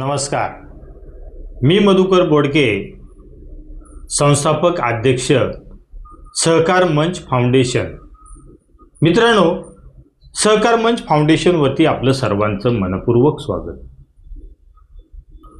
नमस्कार. मी मधुकर बोडके संस्थापक अध्यक्ष सहकार मंच फाउंडेशन. मित्रांनो सहकार मंच फाउंडेशनवरती आपलं सर्वांचं मनपूर्वक स्वागत.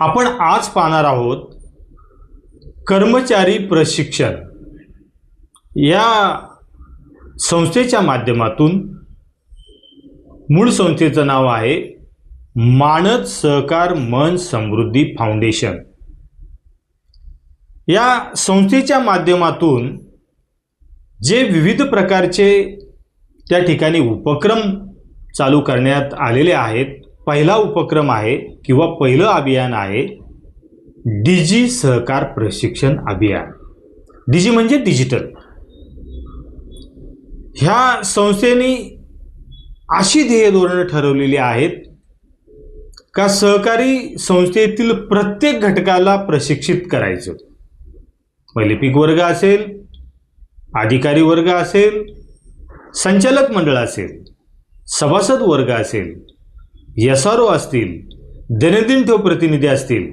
आपण आज पाहणार आहोत कर्मचारी प्रशिक्षण. या संस्थेच्या माध्यमातून मूळ संस्थेचं नाव आहे मानद सहकार मन समृद्धी फाउंडेशन. या संस्थेच्या माध्यमातून जे विविध प्रकारचे त्या ठिकाणी उपक्रम चालू करण्यात आलेले आहेत पहिला उपक्रम आहे किंवा पहिलं अभियान आहे डीजी सहकार प्रशिक्षण अभियान. डीजी म्हणजे डिजिटल. ह्या संस्थेने अशी ध्येय धोरणं ठरवलेली आहेत का सहकारी संस्थेतील प्रत्येक घटकाला प्रशिक्षित करायचं? मग लिपिक वर्ग असेल अधिकारी वर्ग असेल संचालक मंडळ असेल सभासद वर्ग असेल एस आर ओ असतील दैनंदिन ठेव प्रतिनिधी असतील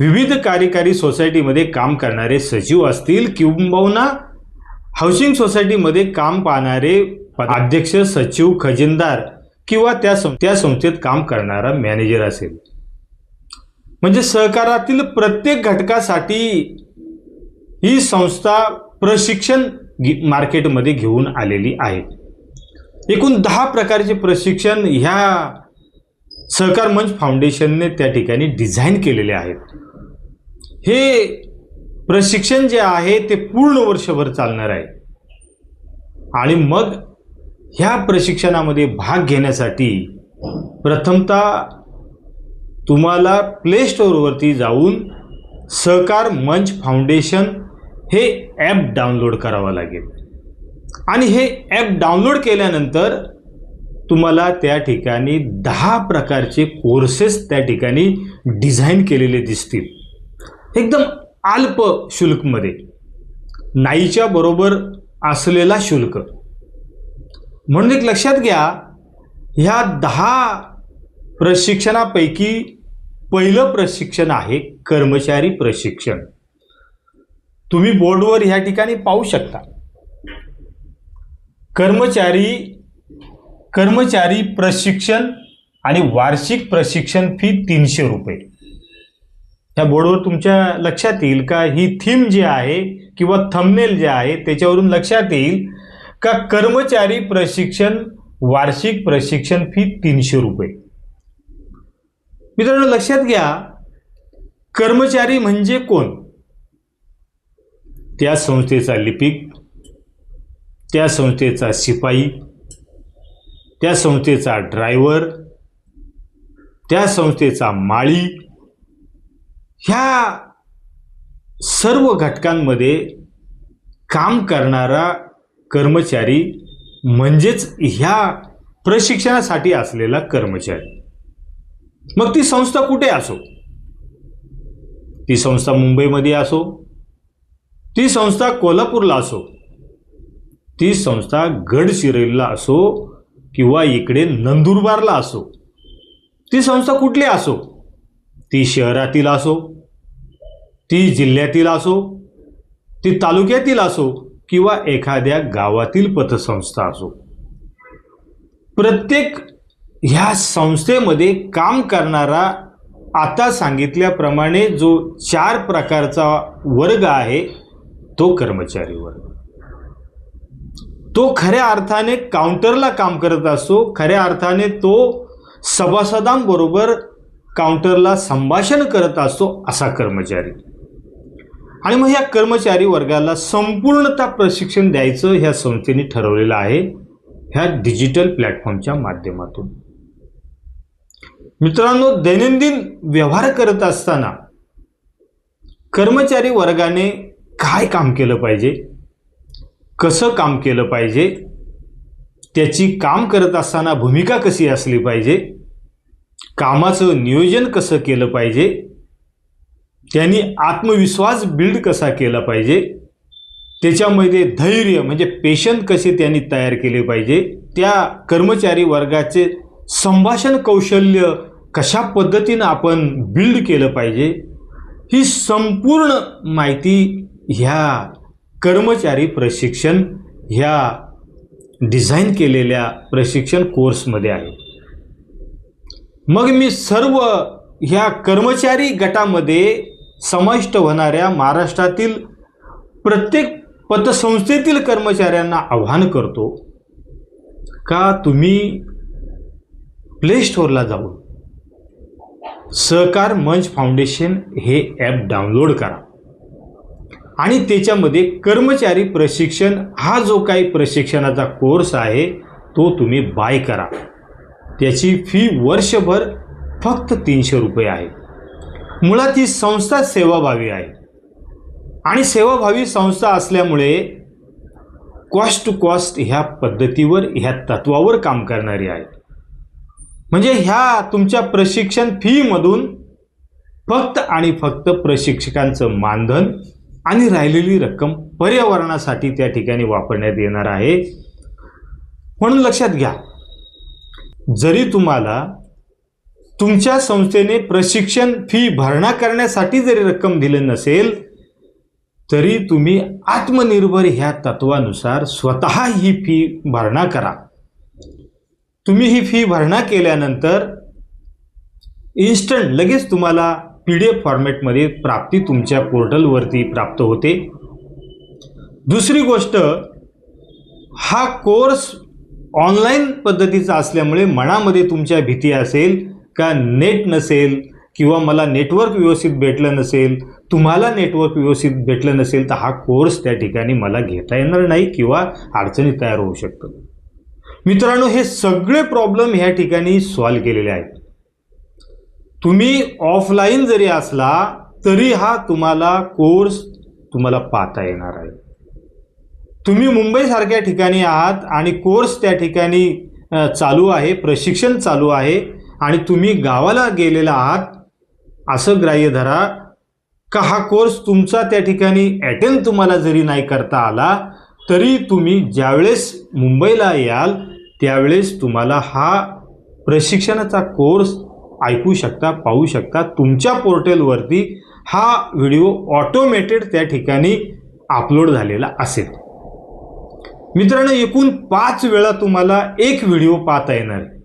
विविध कार्यकारी सोसायटीमध्ये काम करणारे सचिव असतील किंबहुना हाऊसिंग सोसायटीमध्ये काम पाहणारे अध्यक्ष सचिव खजिनदार किंवा त्या सं त्या संस्थेत काम करणारा मॅनेजर असेल. म्हणजे सहकारातील प्रत्येक घटकासाठी ही संस्था प्रशिक्षण मार्केटमध्ये घेऊन आलेली आहे. एकूण दहा प्रकारचे प्रशिक्षण ह्या सहकार मंच फाउंडेशनने त्या ठिकाणी डिझाईन केलेले आहेत. हे प्रशिक्षण जे आहे ते पूर्ण वर्षभर चालणार आहे. आणि मग ह्या प्रशिक्षणामध्ये भाग घेण्यासाठी प्रथमतः तुम्हाला प्ले स्टोअरवरती जाऊन सहकार मंच फाउंडेशन हे ॲप डाउनलोड करावं लागेल. आणि हे ॲप डाउनलोड केल्यानंतर तुम्हाला त्या ठिकाणी दहा प्रकारचे कोर्सेस त्या ठिकाणी डिझाईन केलेले दिसतील. एकदम अल्प शुल्कमध्ये. नाईच्या बरोबर असलेला शुल्क. म्हणून एक लक्षात घ्या ह्या दहा प्रशिक्षणापैकी पहिलं प्रशिक्षण आहे कर्मचारी प्रशिक्षण. तुम्ही बोर्डवर ह्या ठिकाणी पाहू शकता. कर्मचारी कर्मचारी प्रशिक्षण आणि वार्षिक प्रशिक्षण फी तीनशे रुपये. ह्या बोर्डवर तुमच्या लक्षात येईल का? ही थीम जी आहे किंवा थंबनेल जे आहे त्याच्यावरून लक्षात येईल का कर्मचारी प्रशिक्षण वार्षिक प्रशिक्षण फी तीनशे रुपये? मित्रांनो लक्षात घ्या कर्मचारी म्हणजे कोण? त्या संस्थेचा लिपिक त्या संस्थेचा शिपाई त्या संस्थेचा ड्रायव्हर त्या संस्थेचा माळी ह्या सर्व घटकांमध्ये काम करणारा कर्मचारी म्हणजेच ह्या प्रशिक्षणासाठी असलेला कर्मचारी. मग ती संस्था कुठे असो? ती संस्था मुंबईमध्ये असो ती संस्था कोल्हापूरला असो ती संस्था गडचिरोलीला असो किंवा इकडे नंदुरबारला असो ती संस्था कुठली असो? ती शहरातील असो ती जिल्ह्यातील असो ती तालुक्यातील असो किंवा एखाद्या गावातील पतसंस्था असो. प्रत्येक ह्या संस्थेमध्ये काम करणारा आता सांगितल्याप्रमाणे जो चार प्रकारचा वर्ग आहे तो कर्मचारी वर्ग. तो खऱ्या अर्थाने काउंटरला काम करत असतो खऱ्या अर्थाने तो सभासदांबरोबर काउंटरला संभाषण करत असतो असा कर्मचारी. आणि मग ह्या कर्मचारी वर्गाला संपूर्णता प्रशिक्षण द्यायचं ह्या संस्थेने ठरवलेलं आहे ह्या डिजिटल प्लॅटफॉर्मच्या माध्यमातून. मित्रांनो दैनंदिन व्यवहार करत असताना कर्मचारी वर्गाने काय काम केलं पाहिजे? कसं काम केलं पाहिजे? त्याची काम करत असताना भूमिका कशी असली पाहिजे? कामाचं नियोजन कसं केलं पाहिजे? त्यांनी आत्मविश्वास बिल्ड कसा केला पाहिजे? त्याच्यामध्ये धैर्य म्हणजे पेशंट कसे त्यांनी तयार केले पाहिजे? त्या कर्मचारी वर्गाचे संभाषण कौशल्य कशा पद्धतीनं आपण बिल्ड केलं पाहिजे? ही संपूर्ण माहिती ह्या कर्मचारी प्रशिक्षण ह्या डिझाईन केलेल्या प्रशिक्षण कोर्समध्ये आहे. मग मी सर्व ह्या कर्मचारी गटामध्ये समाविष्ट होणाऱ्या महाराष्ट्रातील प्रत्येक पतसंस्थेतील कर्मचाऱ्यांना आव्हान करतो का तुम्ही प्ले स्टोअरला जाऊन सहकार मंच फाउंडेशन हे ॲप डाउनलोड करा. आणि त्याच्यामध्ये कर्मचारी प्रशिक्षण हा जो काही प्रशिक्षणाचा कोर्स आहे तो तुम्ही बाय करा. त्याची फी वर्षभर फक्त तीनशे रुपये आहे. मुळात ही संस्था सेवाभावी आहे. आणि सेवाभावी संस्था असल्यामुळे कॉस्ट टू कॉस्ट ह्या पद्धतीवर ह्या तत्वावर काम करणारी आहे. म्हणजे ह्या तुमच्या प्रशिक्षण फीमधून फक्त आणि फक्त प्रशिक्षकांचं मानधन आणि राहिलेली रक्कम पर्यावरणासाठी त्या ठिकाणी वापरण्यात येणार आहे. म्हणून लक्षात घ्या. जरी तुम्हाला तुमच्या संस्थेने प्रशिक्षण फी भरणा करण्यासाठी जरी रक्कम दिली नसेल तरी तुम्ही आत्मनिर्भर ह्या तत्वानुसार स्वतः ही फी भरणा करा. तुम्ही ही फी भरणा केल्यानंतर इन्स्टंट लगेच तुम्हाला पी डी एफ फॉर्मॅटमध्ये प्राप्ती तुमच्या पोर्टलवरती प्राप्त होते. दुसरी गोष्ट हा कोर्स ऑनलाईन पद्धतीचा असल्यामुळे मनामध्ये तुमच्या भीती असेल का नेट नसेल किंवा मला नेटवर्क व्यवस्थित भेटलं नसेल तुम्हाला नेटवर्क व्यवस्थित भेटलं नसेल तर हा कोर्स त्या ठिकाणी मला घेता येणार नाही किंवा अडचणी तयार होऊ शकतात मित्रांनो हे सगळे प्रॉब्लेम ह्या ठिकाणी सॉल्व केलेले आहेत. तुम्ही ऑफलाईन जरी असला तरी हा तुम्हाला कोर्स तुम्हाला पाहता येणार आहे. तुम्ही मुंबईसारख्या ठिकाणी आहात आणि कोर्स त्या ठिकाणी चालू आहे प्रशिक्षण चालू आहे. आणि तुम्ही गावाला गेलेला आहात असं ग्राह्य धरा. का हा कोर्स तुमचा त्या ठिकाणी अटेंड तुम्हाला जरी नाही करता आला तरी तुम्ही ज्यावेळेस मुंबईला याल त्यावेळेस तुम्हाला हा प्रशिक्षणाचा कोर्स ऐकू शकता पाहू शकता. तुमच्या पोर्टलवरती हा व्हिडिओ ऑटोमेटेड त्या ठिकाणी अपलोड झालेला असेल. मित्रांनो एकूण पाच वेळा तुम्हाला एक व्हिडिओ पाहता येणार आहे.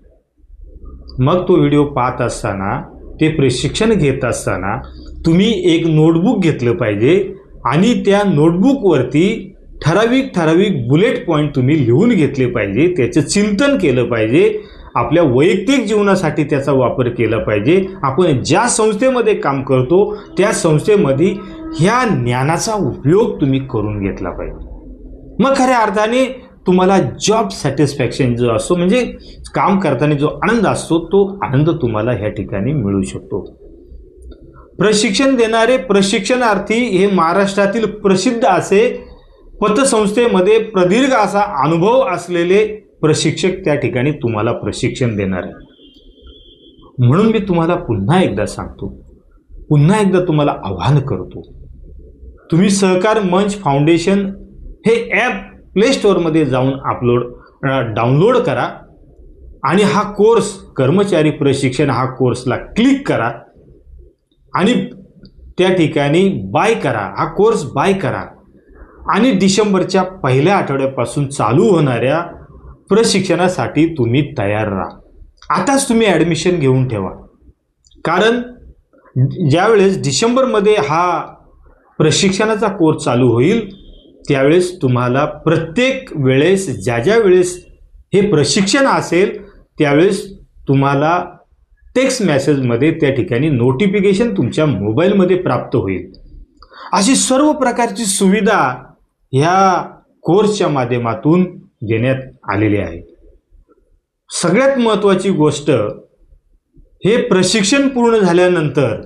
मग तो व्हिडिओ पाहत असताना ते प्रशिक्षण घेत असताना तुम्ही एक नोटबुक घेतलं पाहिजे आणि त्या नोटबुकवरती ठराविक ठराविक बुलेट पॉईंट तुम्ही लिहून घेतले पाहिजे त्याचं चिंतन केलं पाहिजे आपल्या वैयक्तिक जीवनासाठी त्याचा वापर केला पाहिजे. आपण ज्या संस्थेमध्ये काम करतो त्या संस्थेमध्ये ह्या ज्ञानाचा उपयोग तुम्ही करून घेतला पाहिजे. मग खऱ्या अर्थाने तुम्हाला जॉब सॅटिस्फॅक्शन जो असतो म्हणजे काम करताना जो आनंद असतो तो आनंद तुम्हाला ह्या ठिकाणी मिळू शकतो. प्रशिक्षण देणारे प्रशिक्षणार्थी हे महाराष्ट्रातील प्रसिद्ध असे पतसंस्थेमध्ये प्रदीर्घ असा अनुभव असलेले प्रशिक्षक त्या ठिकाणी तुम्हाला प्रशिक्षण देणार आहे म्हणून मी तुम्हाला पुन्हा एकदा सांगतो पुन्हा एकदा तुम्हाला आव्हान करतो तुम्ही सहकार मंच फाउंडेशन हे ॲप प्ले स्टोअरमध्ये जाऊन अपलोड डाउनलोड करा. आणि हा कोर्स कर्मचारी प्रशिक्षण हा कोर्सला क्लिक करा. आणि त्या ठिकाणी बाय करा. हा कोर्स बाय करा. आणि डिसेंबरच्या पहिल्या आठवड्यापासून चालू होणाऱ्या प्रशिक्षणासाठी तुम्ही तयार राहा. आताच तुम्ही ॲडमिशन घेऊन ठेवा. कारण ज्यावेळेस डिसेंबरमध्ये हा प्रशिक्षणाचा कोर्स चालू होईल त्यावेळेस तुम्हाला प्रत्येक वेळेस ज्या ज्या वेळेस हे प्रशिक्षण असेल त्यावेळेस तुम्हाला टेक्स्ट मेसेजमध्ये त्या ठिकाणी नोटिफिकेशन तुमच्या मोबाईलमध्ये प्राप्त होईल. अशी सर्व प्रकारची सुविधा ह्या कोर्सच्या माध्यमातून देण्यात आलेली आहे. सगळ्यात महत्त्वाची गोष्ट हे प्रशिक्षण पूर्ण झाल्यानंतर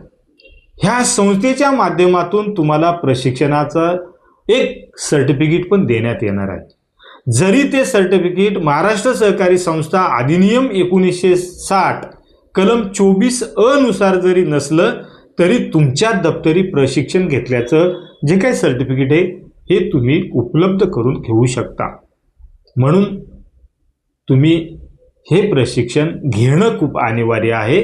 ह्या संस्थेच्या माध्यमातून तुम्हाला प्रशिक्षणाचं एक सर्टिफिकेट पण देण्यात येणार आहे. जरी ते सर्टिफिकेट महाराष्ट्र सहकारी संस्था अधिनियम एकोणीसशे साठ कलम चोवीस अनुसार जरी नसलं तरी तुमच्या दप्तरी प्रशिक्षण घेतल्याचं जे काही सर्टिफिकेट आहे हे तुम्ही उपलब्ध करून घेऊ शकता. म्हणून तुम्ही हे प्रशिक्षण घेणं खूप अनिवार्य आहे.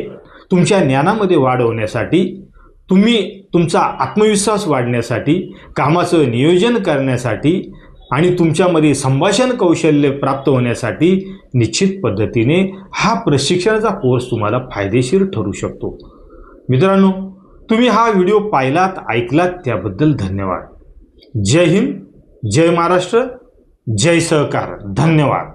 तुमच्या ज्ञानामध्ये वाढ होण्यासाठी तुम्ही तुमचा आत्मविश्वास वाढण्यासाठी कामाचं नियोजन करण्यासाठी आणि तुमच्यामध्ये संभाषण कौशल्य प्राप्त होण्यासाठी निश्चित पद्धतीने हा प्रशिक्षणाचा कोर्स तुम्हाला फायदेशीर ठरू शकतो. मित्रांनो तुम्ही हा व्हिडिओ पाहिलात ऐकलात त्याबद्दल धन्यवाद. जय हिंद जय महाराष्ट्र जय सहकार. धन्यवाद.